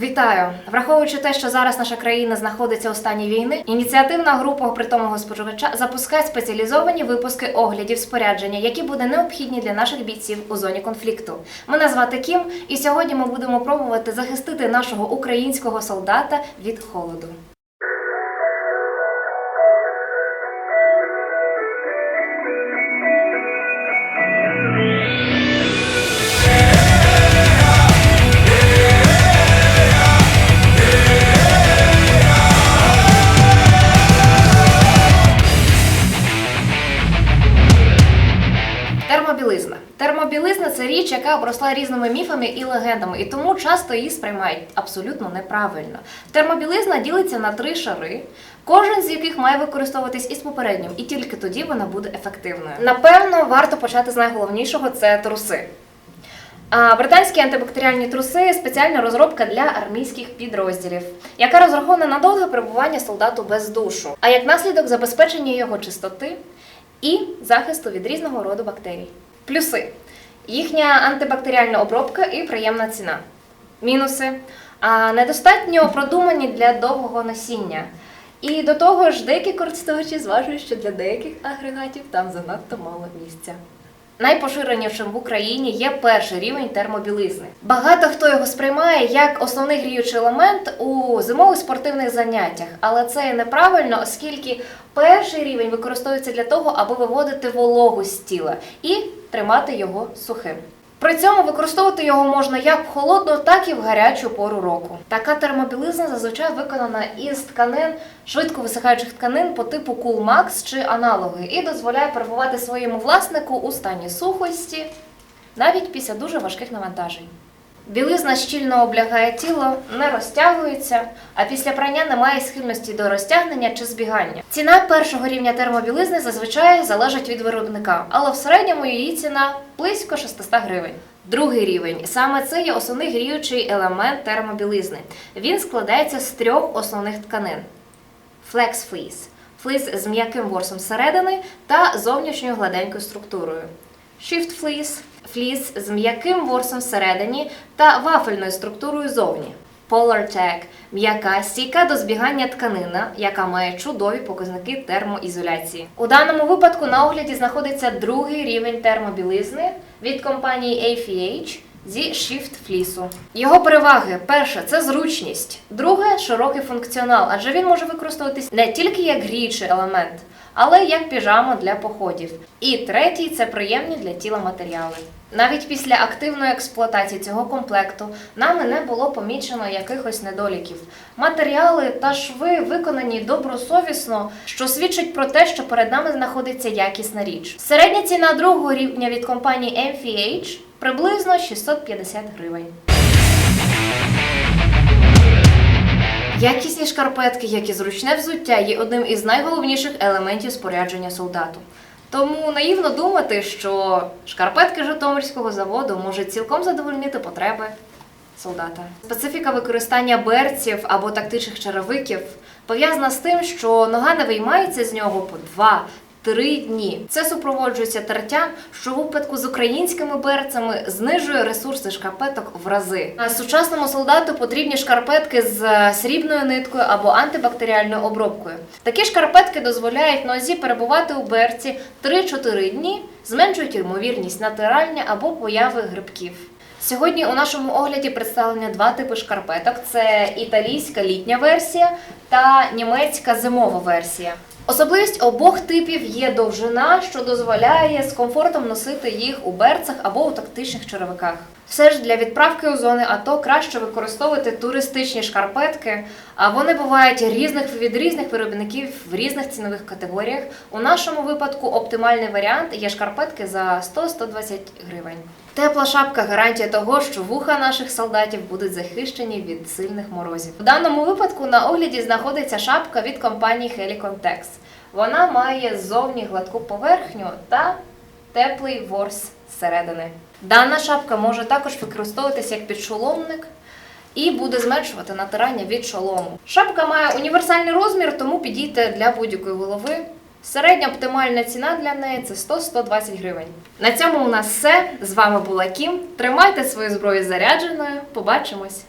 Вітаю! Враховуючи те, що зараз наша країна знаходиться у стані війни, ініціативна група притомого споживача запускає спеціалізовані випуски оглядів спорядження, які буде необхідні для наших бійців у зоні конфлікту. Мене звати Кім, і сьогодні ми будемо пробувати захистити нашого українського солдата від холоду. Термобілизна. Термобілизна це річ, яка обросла різними міфами і легендами, і тому часто її сприймають абсолютно неправильно. Термобілизна ділиться на три шари, кожен з яких має використовуватись із попереднім, і тільки тоді вона буде ефективною. Напевно, варто почати з найголовнішого це труси. Британські антибактеріальні труси спеціальна розробка для армійських підрозділів, яка розрахована на довге перебування солдату без душу, а як наслідок забезпечення його чистоти і захисту від різного роду бактерій. Плюси: їхня антибактеріальна обробка і приємна ціна. Мінуси недостатньо продумані для довгого носіння. І до того ж, деякі користувачі зважують, що для деяких агрегатів там занадто мало місця. Найпоширенішим в Україні є перший рівень термобілизни. Багато хто його сприймає як основний гріючий елемент у зимових спортивних заняттях, але це неправильно, оскільки перший рівень використовується для того, аби виводити вологу з тіла і тримати його сухим. При цьому використовувати його можна як в холодну, так і в гарячу пору року. Така термобілизна зазвичай виконана із тканин, швидко висихаючих тканин по типу Coolmax чи аналоги, і дозволяє перебувати своєму власнику у стані сухості навіть після дуже важких навантажень. Білизна щільно облягає тіло, не розтягується, а після прання немає схильності до розтягнення чи збігання. Ціна першого рівня термобілизни зазвичай залежить від виробника, але в середньому її ціна близько 600 гривень. Другий рівень саме це є основний гріючий елемент термобілизни. Він складається з трьох основних тканин: Flex Fleece – фліс з м'яким ворсом зсередини та зовнішньою гладенькою структурою. Shift Fleece – фліс з м'яким ворсом всередині та вафельною структурою зовні. Polar Tag – м'яка стійка до збігання тканина, яка має чудові показники термоізоляції. У даному випадку на огляді знаходиться другий рівень термобілизни від компанії AFH зі Shift флісу. Його переваги: перше це зручність, друге широкий функціонал, адже він може використовуватись не тільки як гріючий елемент, але як піжама для походів. І третій це приємні для тіла матеріали. Навіть після активної експлуатації цього комплекту нами не було помічено якихось недоліків. Матеріали та шви виконані добросовісно, що свідчить про те, що перед нами знаходиться якісна річ. Середня ціна другого рівня від компанії MFH приблизно 650 гривень. Якісні шкарпетки, як і зручне взуття, є одним із найголовніших елементів спорядження солдату. Тому наївно думати, що шкарпетки Житомирського заводу можуть цілком задовольнити потреби солдата. Специфіка використання берців або тактичних черевиків пов'язана з тим, що нога не виймається з нього по. Три дні це супроводжується тертям, що в випадку з українськими берцями знижує ресурси шкарпеток в рази. А сучасному солдату потрібні шкарпетки з е, срібною ниткою або антибактеріальною обробкою. Такі шкарпетки дозволяють нозі перебувати у берці 3-4 дні, зменшують ймовірність натирання або появи грибків. Сьогодні у нашому огляді представлені два типи шкарпеток: це італійська літня версія та німецька зимова версія. Особливість обох типів є довжина, що дозволяє з комфортом носити їх у берцах або у тактичних черевиках. Все ж для відправки у зони АТО краще використовувати туристичні шкарпетки, а вони бувають різних від різних виробників в різних цінових категоріях. У нашому випадку оптимальний варіант є шкарпетки за 100-120 гривень. Тепла шапка гарантія того, що вуха наших солдатів будуть захищені від сильних морозів. У даному випадку на огляді знаходиться шапка від компанії Helicon Tex. Вона має ззовні гладку поверхню та теплий ворс зсередини. Дана шапка може також використовуватися як підшоломник і буде зменшувати натирання від шолому. Шапка має універсальний розмір, тому підійде для будь-якої голови. Середня оптимальна ціна для неї це 100-120 гривень. На цьому у нас все. З вами була Кім. Тримайте свою зброю зарядженою. Побачимось!